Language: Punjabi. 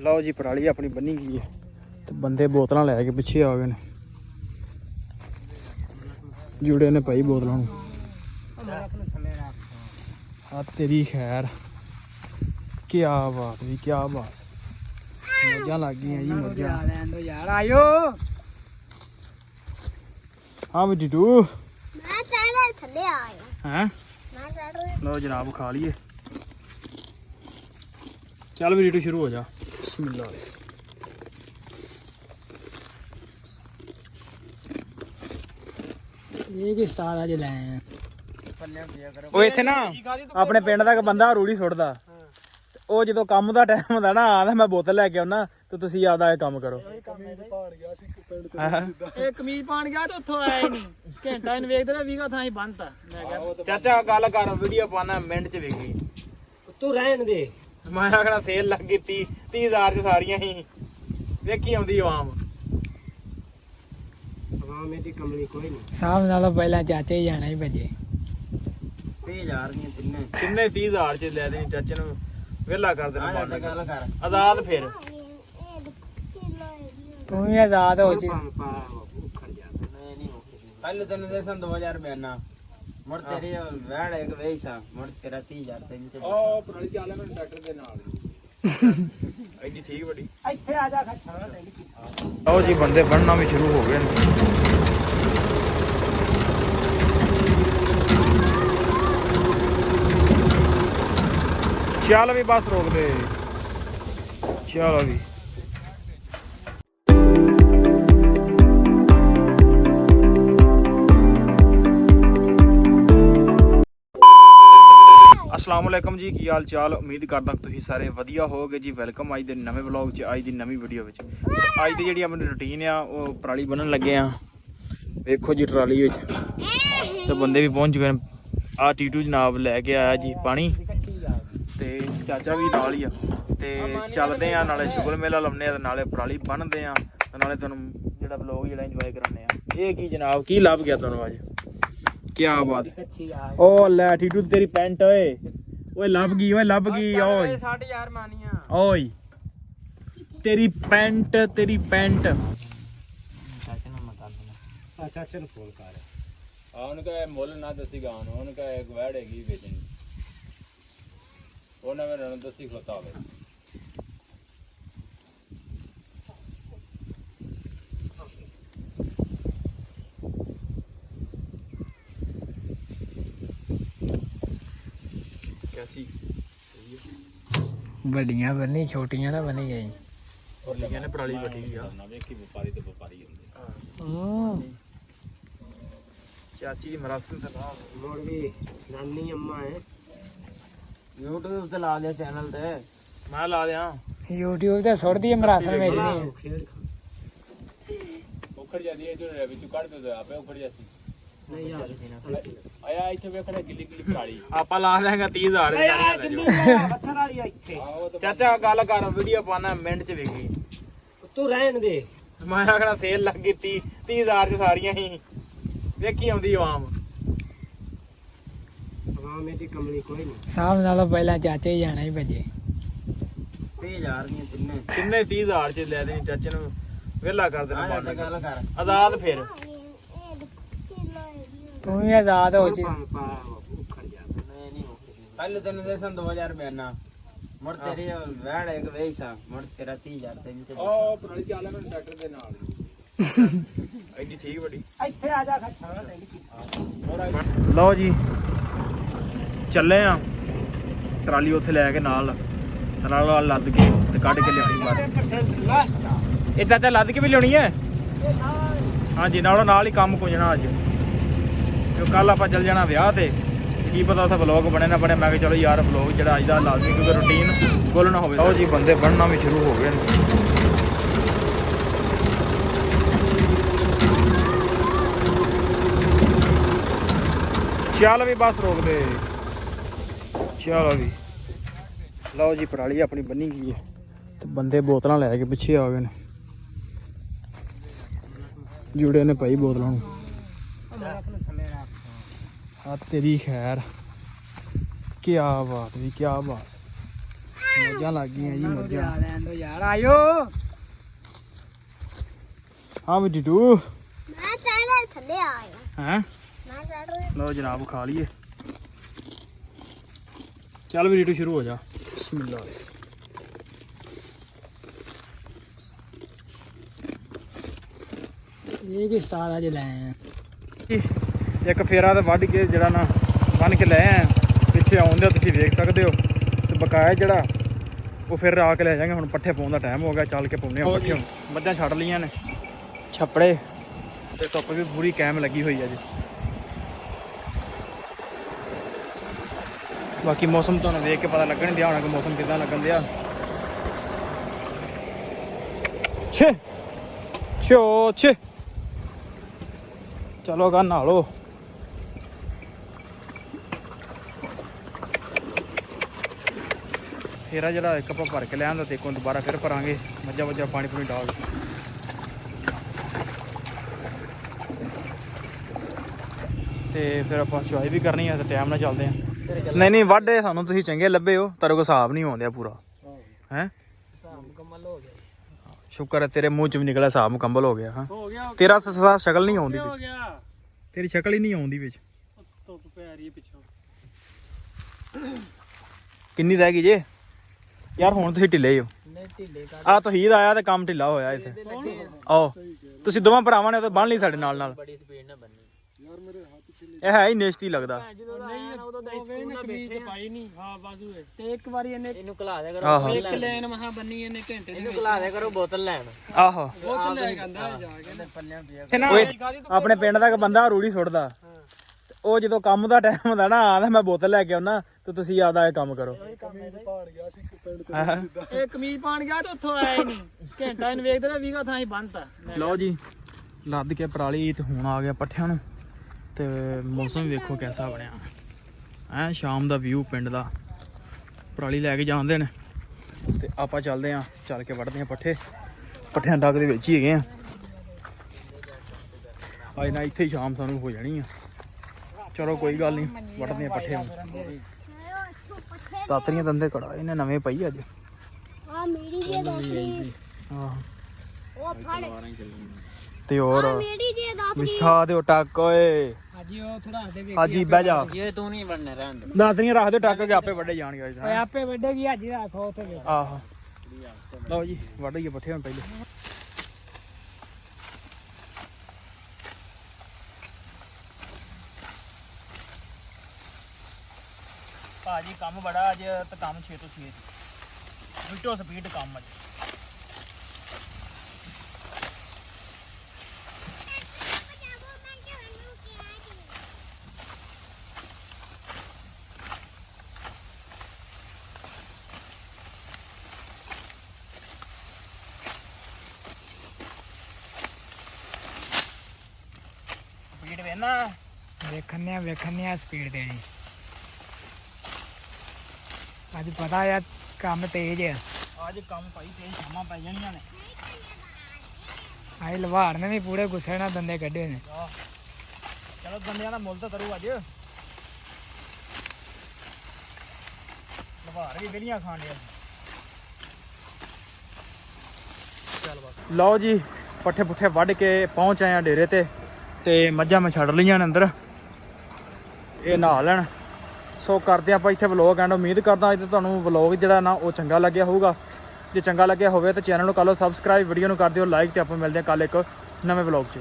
ਲਓ ਜੀ ਪਰਾਲੀ ਆਪਣੀ ਬੰਨੀ ਗਈ ਹੈ। ਤੇ ਬੰਦੇ ਬੋਤਲਾਂ ਲੈ ਕੇ ਪਿੱਛੇ ਆ ਗਏ ਨੇ। ਜੁੜੇ ਨੇ ਭਾਈ ਬੋਤਲਾਂ ਨੂੰ। ਆ ਤੇਰੀ ਖੈਰ। ਕੀ ਬਾਤ ਵੀ ਕੀ ਬਾਤ। ਮੱਝਾਂ ਲੱਗ ਗਈਆਂ ਜੀ ਮੱਝਾਂ। ਲੈਣ ਦੋ ਯਾਰ ਆਇਓ। ਹਾਂ ਵੀ ਟੂ ਮੈਂ ਚੜ੍ਹ ਥੱਲੇ ਆ ਗਿਆ ਹੈ? ਮੈਂ ਚੜ੍ਹ ਲਓ ਜਨਾਬ ਖਾ ਲਈਏ। ਚੱਲ ਵੀ ਟੂ ਸ਼ੁਰੂ ਹੋ ਜਾ। ਬਿਸਮਿਲ੍ਲਾ ਇਹ ਕੀ ਸਟਾਰ ਅੱਜ ਲੈ ਆਏ ਆ। ਉਹ ਇੱਥੇ ਨਾ ਆਪਣੇ ਪਿੰਡ ਦਾ ਇੱਕ ਬੰਦਾ ਰੂੜੀ ਸੁੱਟਦਾ। ਉਹ ਜਦੋਂ ਕੰਮ ਦਾ ਟਾਈਮ ਹੁੰਦਾ ਨਾ ਆਦਾ ਮੈਂ ਬੋਤਲ ਲੈ ਕੇ ਆਉਣਾ ਤੇ ਤੁਸੀਂ ਆਪਦਾ ਇਹ ਕੰਮ ਕਰੋ। ਇਹ ਕਮੀਜ਼ ਪਾਣ ਗਿਆ ਤੇ ਉੱਥੋਂ ਆਇਆ ਹੀ ਨਹੀਂ। ਘੰਟਾ ਇਹਨੂੰ ਵੇਖਦੇ ਨਾ ਵੀਗਾ ਥਾਂ ਹੀ ਬੰਨਤਾ। ਮੈਂ ਕਿਹਾ ਚਾਚਾ ਗੱਲ ਕਰ ਵੀਡੀਓ ਪਾਣਾ ਮਿੰਟ ਚ ਵੇਖੀ। ਤੂੰ ਰਹਿਣ ਦੇ। ਮੈਂ ਆਖਣਾ ਸੇਲ ਲੱਗ ਗਈ 30 30000 ਚ ਸਾਰੀਆਂ ਹੀ। ਵੇਖੀ ਆਉਂਦੀ ਆਵਾਮ ਆਵਾਮ ਇਹਦੀ ਕਮਲੀ ਕੋਈ ਨਹੀਂ। ਸਾਹਮ ਨਾਲੋਂ ਪਹਿਲਾਂ ਚਾਚੇ ਹੀ ਜਾਣਾ ਹੀ ਭੱਜੇ। 30000 ਦੀਆਂ ਤਿੰਨੇ। ਤਿੰਨੇ 30000 ਚ ਲੈ ਦੇਣੀ ਚਾਚੇ ਨੂੰ। ਵਿਹਲਾ ਕਰ ਦੇਣਾ ਮਾਰਨਾ ਗੱਲ ਕਰ। ਆਜ਼ਾਦ ਫਿਰ। ਤੂੰ ਵੀ ਆਜ਼ਾਦ ਹੋ ਜੀ। ਪਹਿਲੇ ਤੈਨੂੰ ਦੇਸਨ 2000 ਰੁਪਏ ਨਾ। ਮੁੜ ਤੇਰੀ ਵੈੜ ਇੱਕ ਵੇਚਾ ਮੁੜ ਤੇਰਾ 30000 ਤੈਨੂੰ ਤੇ ਉਹ ਪੁਰਾਣੀ ਚਾਲ ਹੈ ਮੈਨੂੰ ਡਾਕਟਰ ਦੇ ਨਾਲ। ਐਡੀ ਠੀਕ ਵੱਡੀ। ਇੱਥੇ ਆ ਜਾ ਖੱਛਾ ਲਓ ਜੀ ਬੰਦੇ ਬਣਨਾ ਵੀ ਸ਼ੁਰੂ ਹੋ ਗਏ ਨੇ। ਚੱਲ ਵੀ ਬਸ ਰੋਕ ਦੇ। ਚਲੋ ਵੀ। ਅਸਲਾਮ ਵਾਲੇਕਮ ਜੀ ਕੀ ਹਾਲ ਚਾਲ? ਉਮੀਦ ਕਰਦਾ ਕਿ ਤੁਸੀਂ ਸਾਰੇ ਵਧੀਆ ਹੋਵੋਗੇ ਜੀ। ਵੈਲਕਮ ਅੱਜ ਦੇ ਨਵੇਂ ਵਲੌਗ 'ਚ ਅੱਜ ਦੀ ਨਵੀਂ ਵੀਡੀਓ ਵਿੱਚ। ਅੱਜ ਦੀ ਜਿਹੜੀ ਆਪਣੀ ਰੁਟੀਨ ਆ ਉਹ ਪਰਾਲੀ ਬੰਨਣ ਲੱਗੇ ਆ। ਵੇਖੋ ਜੀ ਟਰਾਲੀ ਵਿੱਚ। ਤੇ ਬੰਦੇ ਵੀ ਪਹੁੰਚ ਗਏ ਆ ਟੀਟੂ ਜਨਾਬ ਲੈ ਕੇ ਆਇਆ ਜੀ ਪਾਣੀ। ਤੇ ਚਾਚਾ ਵੀ ਨਾਲ ਹੀ ਆ। ਤੇ ਚੱਲਦੇ ਆ ਨਾਲੇ ਸ਼ੁਗਲ ਮੇਲਾ ਲਾਉਂਦੇ ਆ ਤੇ ਨਾਲੇ ਪਰਾਲੀ ਬੰਨਦੇ ਆ। ਤੇ ਨਾਲੇ ਤੁਹਾਨੂੰ ਜਿਹੜਾ ਵਲੌਗ ਜਿਹੜਾ ਇੰਜੋਏ ਕਰਾਉਂਦੇ ਆ। ਇਹ ਕੀ ਜਨਾਬ ਕੀ ਲੱਭ ਗਿਆ ਤੁਹਾਨੂੰ ਅੱਜ? ਕੀ ਬਾਤ। ਓ ਲੈ ਟੀਟੂ ਤੇਰੀ ਪੈਂਟ ਓਏ। ਓਏ ਲੱਭ ਗਈ ਓਏ ਲੱਭ ਗਈ ਓਏ। 60000 ਮਾਨੀਆਂ ਓਏ। ਤੇਰੀ ਪੈਂਟ ਤੇਰੀ ਪੈਂਟ। ਚਾਚੇ ਨੂੰ ਮਤਾ ਦੇਣਾ ਚਾਚੇ ਨੂੰ ਫੋਨ ਕਰ। ਆ ਉਹਨੂੰ ਕਹੇ ਮੁੱਲ ਨਾ ਦੱਸੀ ਗਾਣ ਉਹਨੂੰ ਕਹੇ ਇੱਕ ਵੈੜ ਹੈਗੀ ਵੇਚਣੀ। ਉਹਨਾਂ ਨੂੰ ਦੱਸੀ ਖਲੋਤਾ ਹੋਵੇ। ਕੈਸੀ ਵੱਡੀਆਂ ਬੰਨੀ ਛੋਟੀਆਂ ਨਾ ਬੰਨੀ ਗਈ ਔਰ ਲਿਖਿਆ ਨੇ ਪਰਾਲੀ ਵੱਡੀ ਆ। ਨਾ ਵੇਖੀ ਵਪਾਰੀ ਤੇ ਵਪਾਰੀ ਹੁੰਦੇ। ਹੂੰ। ਚਾਚੀ ਦੀ ਮਰਾਸਨ ਤੇ ਲਾ ਮੋੜ ਵੀ ਨਾਨੀ ਅੰਮਾ ਹੈ। YouTube ਤੇ ਲਾ ਲਿਆ ਚੈਨਲ ਤੇ। ਮੈਂ ਲਾ ਦਿਆਂ YouTube ਤੇ ਸੁੱਟਦੀ ਉਖੜ ਜਾਂਦੀ ਹੈ ਜੋ ਵਿੱਚ ਕੱਢ ਦੋ ਆਪੇ ਉਖੜ ਜਾਂਦੀ। ਨਹੀਂ ਯਾਰ ਆਇਆ ਇੱਥੇ ਵੇਖਣਾ ਗਿੱਲੀ ਗਿੱਲੀ ਕਾਲੀ ਆਪਾਂ ਲਾ ਦਿਆਂਗਾ 30000 ਦੇ ਸਾਰੀਆਂ ਲੈ ਜਾਓ। ਪੱਥਰ ਵਾਲੀ ਆ ਇੱਥੇ। ਚਾਚਾ ਗੱਲ ਕਰ ਵੀਡੀਓ ਪਾਣਾ ਮਿੰਟ ਚ ਵੇਖੀ। ਤੂੰ ਰਹਿਣ ਦੇ। ਮੈਂ ਆਖਣਾ ਸੇਲ ਲੱਗ ਗਈ 30 30000 ਚ ਸਾਰੀਆਂ ਹੀ। ਵੇਖੀ ਆਉਂਦੀ ਆਵਾਮ ਕਮਲੀ ਕੋਈ ਨਹੀਂ। ਸਾਹਮ ਨਾਲੋਂ ਪਹਿਲਾਂ ਚਾਚੇ ਹੀ ਜਾਣਾ ਹੀ ਭੱਜੇ 30000 ਦੀਆਂ ਤਿੰਨੇ ਤਿੰਨੇ 30000 ਚ ਲੈ ਦੇਣੀ ਚਾਚੇ ਨੂੰ। ਵਿਹਲਾ ਕਰ ਦੇਣਾ ਗੱਲ ਕਰ। ਆਜ਼ਾਦ ਫਿਰ। ਹੈ ਤੂੰ ਵੀ ਆਜ਼ਾਦ ਹੋ ਜੀ। ਪਹਿਲੇ ਤੈਨੂੰ ਦੇਸਨ 2000 ਰੁਪਏ ਨਾ ਮੁੜ ਤੇਰੀ ਵੈੜ ਇੱਕ ਵੇਚਾ ਮੁੜ ਤੇਰਾ 30000 ਤੈਨੂੰ ਤੇ ਉਹ ਪੁਰਾਣੀ ਚਾਲ ਹੈ ਮੈਨੂੰ ਡਾਕਟਰ ਦੇ ਨਾਲ ਐਡੀ ਠੀਕ ਵੱਡੀ। ਇੱਥੇ ਆ ਜਾ ਖੱਛਾ ਲਓ ਜੀ ਚੱਲੇ ਆ। ਟਰਾਲੀ ਉੱਥੇ ਲੈ ਕੇ ਨਾਲ। ਨਾਲ ਨਾਲ ਲੱਦ ਕੇ ਤੇ ਕੱਢ ਕੇ ਲਿਆਉਣੀ ਆ ਇਹ ਤਾਂ ਤਾਂ ਲੱਦ ਕੇ ਵੀ ਲਿਆਉਣੀ ਹੈ। ਹਾਂਜੀ ਨਾਲੋਂ ਨਾਲ ਹੀ ਕੰਮ ਕੁੰਜਣਾ ਅੱਜ। ਕਿਉਂ ਕੱਲ ਆਪਾਂ ਚੱਲ ਜਾਣਾ ਵਿਆਹ ਤੇ, ਕੀ ਪਤਾ ਉੱਥੇ ਵਲੌਗ ਬਣੇ ਨਾ ਬਣੇ, ਮੈਂ ਕਿਹਾ ਚਲੋ ਯਾਰ ਵਲੌਗ ਜਿਹੜਾ ਅੱਜ ਦਾ ਲਾਜ਼ਮੀ ਕਿਉਂਕਿ ਰੁਟੀਨ ਗੁੱਲ ਨਾ ਹੋਵੇ। ਲਓ ਜੀ, ਬੰਦੇ ਬਣਨਾ ਵੀ ਸ਼ੁਰੂ ਹੋ ਗਏ ਨੇ। ਚੱਲ ਵੀ ਬਸ ਰੋਕ ਦੇ ਚਲੋ ਵੀ। ਲਓ ਜੀ, ਪਰਾਲੀ ਆਪਣੀ ਬੰਨੀ ਗਈ ਹੈ। ਤੇ ਬੰਦੇ ਬੋਤਲਾਂ ਲੈ ਕੇ ਪਿੱਛੇ ਆ ਗਏ ਨੇ। ਜੁੜੇ ਨੇ ਭਾਈ ਬੋਤਲਾਂ ਨੂੰ। ਆ ਤੇਰੀ ਖੈਰ ਕੀ ਬਾਤ ਵੀ ਕੀ ਬਾਤ ਮੋਜਾਂ ਲੱਗ ਗਈਆਂ ਜੀ ਮੋਜਾਂ ਆ ਲੈਣ ਦੋ ਯਾਰ ਆਇਓ ਹਾਂ ਵੀ ਡਿਟੂ ਮੈਂ ਚੜ੍ਹ ਥੱਲੇ ਆ ਗਿਆ ਹੈ ਮੈਂ ਚੜ੍ਹ ਲਓ ਜਨਾਬ ਖਾ ਲਈਏ ਚੱਲ ਹੋ ਇੱਕ ਫੇਰਾ ਤੇ ਵੱਢ ਕੇ ਜਿਹੜਾ ਨਾ ਬੰਨ ਕੇ ਲੈ ਆਏ। ਪਿੱਛੇ ਆਉਂਦੇ ਤੁਸੀਂ ਵੇਖ ਸਕਦੇ ਹੋ। ਤੇ ਬਕਾਇਆ ਜਿਹੜਾ ਉਹ ਫਿਰ ਆ ਕੇ ਲੈ ਜਾਾਂਗੇ ਹੁਣ ਪੱਠੇ ਪਾਉਣ ਦਾ ਟਾਈਮ ਹੋ ਗਿਆ ਚੱਲ ਕੇ ਪਾਉਣੇ ਆ ਪੱਠੇ ਹੁਣ। ਮੱਝਾਂ ਛੱਡ ਲੀਆਂ ਨੇ। ਛੱਪੜੇ ਤੇ ਧੁੱਪ ਵੀ ਪੂਰੀ ਕੈਮ ਲੱਗੀ ਹੋਈ ਆ ਜੀ। ਬਾਕੀ ਮੌਸਮ ਤੁਹਾਨੂੰ ਵੇਖ ਕੇ ਪਤਾ ਲੱਗਣ ਦਿਆ ਹੋਣਾ ਕਿ ਮੌਸਮ ਕਿਦਾਂ ਲੱਗਣ ਦਿਆ। ਛੇ। ਛੋ ਛੇ। ਚਲੋ ਗਾ ਨਹਾ ਫੇਰਾ ਜਿਹੜਾ ਇੱਕ ਆਪਾਂ ਭਰ ਕੇ ਲੈ ਆਂਦਾ ਤੇ ਨੂੰ ਦੁਬਾਰਾ ਫਿਰ ਭਰਾਂਗੇ। ਮੱਝਾਂ ਮੱਝਾਂ ਪਾਣੀ ਪੂਣੀ ਡਾਲ ਕੇ। ਤੇ ਫਿਰ ਆਪਾਂ ਚੁਆਈ ਵੀ ਕਰਨੀ ਆ ਤੇ ਟਾਈਮ ਨਾਲ ਚੱਲਦੇ ਆ। ਨਹੀਂ ਨਹੀਂ ਵਾਢੇ ਸਾਨੂੰ ਤੁਸੀਂ ਚੰਗੇ ਲੱਭੇ ਹੋ। ਤੁਹਾਡੇ ਕੋਲ ਹਿਸਾਬ ਨਹੀਂ ਆਉਂਦਿਆ ਪੂਰਾ। ਹੈ? ਹਿਸਾਬ ਮੁਕੰਮਲ ਹੋ ਗਿਆ। ਸ਼ੁਕਰ ਹੈ ਤੇਰੇ ਮੂੰਹ ਚ ਵੀ ਨਿਕਲਿਆ ਹਿਸਾਬ ਮੁਕੰਮਲ ਹੋ ਗਿਆ ਹਾਂ। ਹੋ ਗਿਆ ਤੇਰਾ ਸਦਾ ਸ਼ਕਲ ਨਹੀਂ ਆਉਂਦੀ ਹੋ ਗਿਆ। ਤੇਰੀ ਸ਼ਕਲ ਹੀ ਨਹੀਂ ਆਉਂਦੀ ਵਿੱਚ। ਧੁੱਪ ਪੈ ਰਹੀ ਹੈ ਪਿੱਛੋਂ। ਕਿੰਨੀ ਰਹਿ ਗਈ ਜੇ? ਯਾਰ ਹੁਣ ਤੁਸੀਂ ਢਿੱਲੇ ਹੋ ਨਹੀਂ ਢਿੱਲੇ ਕਰ ਆ ਤਹੀਦ ਆਇਆ ਤੇ ਕੰਮ ਢਿੱਲਾ ਹੋਇਆ ਇੱਥੇ। ਆਓ ਤੁਸੀਂ ਦੋਵਾਂ ਭਰਾਵਾਂ ਨੇ ਤਾਂ ਬੰਨ ਲਈ ਸਾਡੇ ਨਾਲ ਨਾਲ। ਬੜੀ ਸਪੀਡ ਨਾਲ ਬੰਨੀ ਇਹ ਹੈ ਹੀ ਨੇਸ਼ਤੀ ਲੱਗਦਾ। ਜਦੋਂ ਦਾ ਆਇਆ ਨਾ ਉਦੋਂ ਦਾ ਸਕੂਲ ਨਾ ਬੈਠੇ ਪਾਈ ਨਹੀਂ ਹਾਂ ਬਾਜ਼ੂ ਹੈ ਤੇ ਇੱਕ ਵਾਰੀ ਇਹਨੇ ਇਹਨੂੰ ਘਲਾ ਦਿਆ ਆਹੋ। ਇੱਕ ਲੈਨ ਮਹਾ ਬੰਨੀ ਇਹਨੇ ਘੰਟੇ ਦੇ ਵਿੱਚ। ਘਲਾ ਦਿਆ ਕਰੋ ਬੋਤਲ ਲੈਣ। ਆਹੋ। ਬਹੁਤ ਲੈ ਜਾਂਦਾ ਜਾ ਕੇ ਪੱਲਿਆਂ ਪਿਆ ਓਏ ਆਪਣੇ ਪਿੰਡ ਦਾ ਇੱਕ ਬੰਦਾ ਰੂੜੀ ਸੁੱਟਦਾ। ਉਹ ਜਦੋਂ ਕੰਮ ਦਾ ਟਾਈਮ ਹੁੰਦਾ ਨਾ ਆਂਦਾ ਮੈਂ ਬੋਤਲ ਲੈ ਕੇ ਆਉਣਾ ਤੇ ਤੁਸੀਂ ਆਦਾ ਇਹ ਕੰਮ ਕਰੋ। ਹਾਂ। ਇਹ ਕਮੀਜ਼ ਪਾਣ ਗਿਆ ਤੇ ਉੱਥੋਂ ਆਇਆ ਹੀ ਨਹੀਂ। ਘੰਟਾ ਇਹਨੂੰ ਵੇਖਦੇ ਨਾ ਵੀਗਾ ਥਾਂ ਹੀ ਬੰਨਤਾ ਲਓ ਜੀ ਲੱਦ ਕੇ ਪਰਾਲੀ ਤੇ ਹੁਣ ਆ ਗਿਆ ਪੱਠਿਆਂ ਨੂੰ ਤੇ ਮੌਸਮ ਵੇਖੋ ਕਿਹਦਾ ਬਣਿਆ। ਐ ਸ਼ਾਮ ਦਾ ਵਿਊ ਪਿੰਡ ਦਾ। ਪਰਾਲੀ ਲੈ ਕੇ ਜਾਂਦੇ ਨੇ ਤੇ ਆਪਾਂ ਚੱਲਦੇ ਆਂ ਚੱਲ ਕੇ ਵੜਦੇ ਆਂ ਪੱਠੇ। ਪੱਠਿਆਂ ਡੱਗ ਦੇ ਵਿੱਚ ਹੀ ਹੈਗੇ ਆ। ਅੱਜ ਨਾ ਇੱਥੇ ਹੀ ਸ਼ਾਮ ਸਾਨੂੰ ਹੋ ਜਾਣੀ ਆ। ਚਲੋ ਕੋਈ ਗੱਲ ਨਹੀਂ ਵੜਦੇ ਆਂ ਪੱਠੇ ਹੁਣ। ਤਾਤਰੀਆਂ ਦੰਦੇ ਕੜਾ ਇਹਨੇ ਨਵੇਂ ਪਈ ਅੱਜ। ਆ ਮੇਰੀ ਜੀ ਦਾਤਰੀ। ਆਹ। ਉਹ ਫੜ। ਤੇ ਹੋਰ? ਮੇਰੀ ਜੀ ਦਾਤਰੀ। ਵਿਛਾ ਦਿਓ ਟੱਕ ਓਏ। ਅੱਜ ਉਹ ਥੋੜਾ ਹੱਥੇ ਵੇਖ ਅੱਜ ਹੀ ਬਹਿ ਜਾ। ਜੇ ਤੂੰ ਨਹੀਂ ਬਣਨੇ ਰਹਿਣ ਦੇ। ਦਾਤਰੀਆਂ ਰੱਖ ਟੱਕ ਕੇ ਆਪੇ ਵੱਡੇ ਜਾਣਗੇ ਓਏ ਅੱਜ ਹੀ ਰੱਖੋ ਉੱਥੇ ਆਹੋ। ਲਓ ਜੀ ਵੱਢ ਗਏ ਪੱਠੇ ਹੁਣ ਪਹਿਲੇ। ਭਾਜੀ, ਕੰਮ ਬੜਾ ਅੱਜ, ਤੇ ਕੰਮ 6 ਤੋਂ 6 ਮਿੰਟੋ ਸਪੀਡ ਕੰਮ ਅੱਜ। ਸਪੀਡ ਵੇਨਾ ਵੇਖਣੇ ਆ, ਵੇਖਣੇ ਸਪੀਡ ਦੇਣੀ ਅੱਜ ਪਤਾ ਯਾਰ ਕੰਮ ਤੇਜ਼ ਆ। ਅੱਜ ਕੰਮ ਭਾਈ ਤੇ ਸ਼ਾਮਾਂ ਪੈ ਜਾਣੀਆਂ ਨੇ। ਆਈ ਲਵਾਰ ਨੇ ਵੀ ਪੂਰੇ ਗੁੱਸੇ ਨਾਲ ਦੰਦੇ ਕੱਢੇ ਨੇ। ਆਹ। ਚਲੋ ਬੰਦਿਆਂ ਦਾ ਮੁੱਲ ਤਾਂ ਕਰੂ ਅੱਜ। ਲਵਾਰ ਵੀ ਵਿਹਲੀਆਂ ਖਾਣ ਡਿਆ। ਲਓ ਜੀ ਪੱਠੇ ਪੁੱਠੇ ਵੱਢ ਕੇ ਪਹੁੰਚ ਆਏ ਆ ਡੇਰੇ ਤੇ ਤੇ ਮੱਝਾਂ ਮੈਂ ਛੱਡ ਲਈਆਂ ਨੇ ਅੰਦਰ। ਇਹ ਨਹਾ ਲੈਣ। ਸੋ ਕਰਦੇ ਆਪਾਂ ਇੱਥੇ ਵਲੌਗ ਐਂਡ ਉਮੀਦ ਕਰਦਾ ਅੱਜ ਤੁਹਾਨੂੰ ਵਲੌਗ ਜਿਹੜਾ ਨਾ ਉਹ ਚੰਗਾ ਲੱਗਿਆ ਹੋਊਗਾ। ਜੇ ਚੰਗਾ ਲੱਗਿਆ ਹੋਵੇ ਤਾਂ ਚੈਨਲ ਨੂੰ ਕਰ ਲਓ ਸਬਸਕ੍ਰਾਈਬ ਵੀਡੀਓ ਨੂੰ ਕਰ ਦਿਓ ਲਾਈਕ ਤੇ ਆਪਾਂ ਮਿਲਦੇ ਹਾਂ ਕੱਲ ਇੱਕ ਨਵੇਂ ਵਲੌਗ 'ਚ।